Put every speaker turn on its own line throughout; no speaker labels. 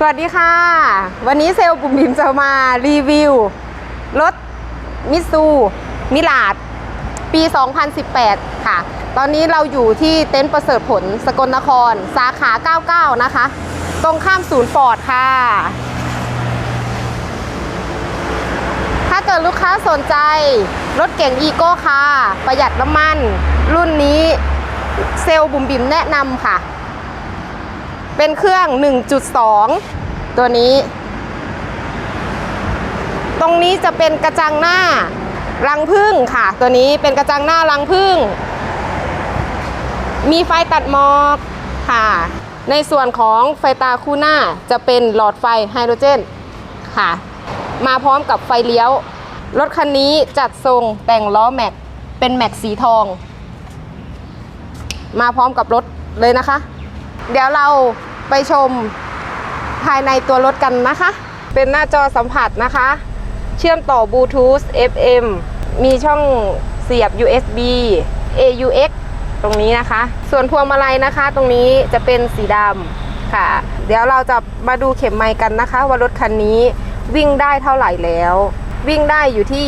สวัสดีค่ะ วันนี้เซลล์บุ๋มบิมจะมารีวิว รถมิซูมิลาด ปี 2018 ค่ะ ตอนนี้เราอยู่ที่เต็นท์ประเสริฐผลสกลนคร สาขา 99 นะคะ ตรงข้ามศูนย์ฟอร์ดค่ะ ถ้าเกิดลูกค้าสนใจ รถเก่งอีโก้ค่ะ ประหยัดน้ำมัน รุ่นนี้เซลล์บุ๋มบิมแนะนำค่ะ เป็นเครื่อง 1.2 ตัวนี้ ตรงนี้จะเป็นกระจังหน้ารังพึ่งค่ะ ตัวนี้เป็นกระจังหน้ารังพึ่ง มีไฟตัดหมอกค่ะ ในส่วนของไฟตาคู่หน้าจะเป็นหลอดไฟไฮโดรเจนค่ะ มาพร้อมกับไฟเลี้ยว รถคันนี้จัดทรงแต่งล้อแม็ก เป็นแม็กสีทอง มาพร้อมกับรถเลยนะคะ เดี๋ยวเราไปชมภายในตัวรถกันนะคะ เป็นหน้าจอสัมผัสนะคะ เชื่อมต่อบลูทูธ FM มีช่องเสียบ USB AUX ตรงนี้นะคะ ส่วนพวงมาลัยนะคะ ตรงนี้จะเป็นสีดำค่ะ เดี๋ยวเราจะมาดูเข็มไมค์กันนะคะ ว่ารถคันนี้วิ่งได้เท่าไหร่แล้ว วิ่งได้อยู่ที่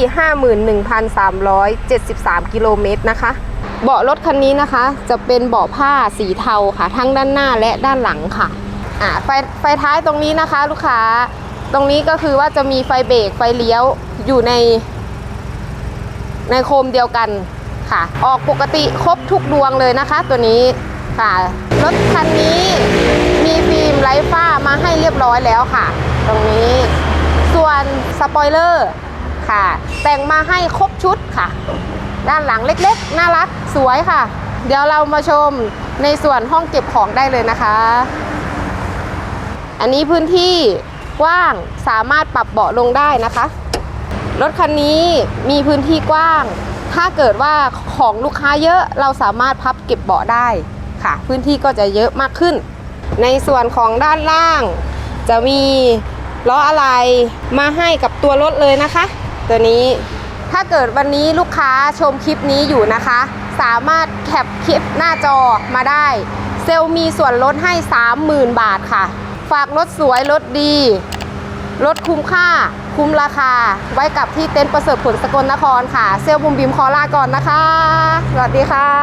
51,373 กิโลเมตรนะคะ เบาะรถคันนี้นะคะ จะเป็นเบาะผ้าสีเทาค่ะ ทั้งด้านหน้าและด้านหลังค่ะอ่าไฟไฟท้ายตรงนี้นะคะ ลูกค้าตรงนี้ก็คือว่าจะมีไฟเบรกไฟเลี้ยวอยู่ใน ในโคมเดียวกันค่ะ ออกปกติครบทุกดวงเลยนะคะ ตัวนี้ค่ะรถคันนี้มีฟิล์มไร้ฝ้ามาให้เรียบร้อยแล้วค่ะ ตรงนี้ ส่วนสปอยเลอร์ค่ะ แต่งมาให้ครบชุดค่ะ ด้านหลังเล็กๆ น่ารักสวยค่ะ เดี๋ยวเรามาชมในส่วนห้องเก็บของได้เลยนะคะ อันนี้พื้นที่กว้างสามารถปรับเบาะลงได้นะคะ รถคันนี้มีพื้นที่กว้าง ถ้าเกิดว่าของลูกค้าเยอะเราสามารถพับเก็บเบาะได้ค่ะ พื้นที่ก็จะเยอะมากขึ้น ในส่วนของด้านล่าง จะมีล้ออะไรมาให้กับตัวรถเลยนะคะ ตัวนี้ ถ้าเกิดวันนี้ลูกค้าชมคลิปนี้อยู่นะคะ สามารถแคปคลิปหน้าจอมาได้ เซลมีส่วนลดให้ 30,000 บาทค่ะ ฝากรถสวยรถดี รถคุ้มค่า คุ้มราคา ไว้กับที่เต็นท์ประเสริฐผลสกลนครค่ะ เซลบุมบิมคอลาก่อนนะคะ สวัสดีค่ะ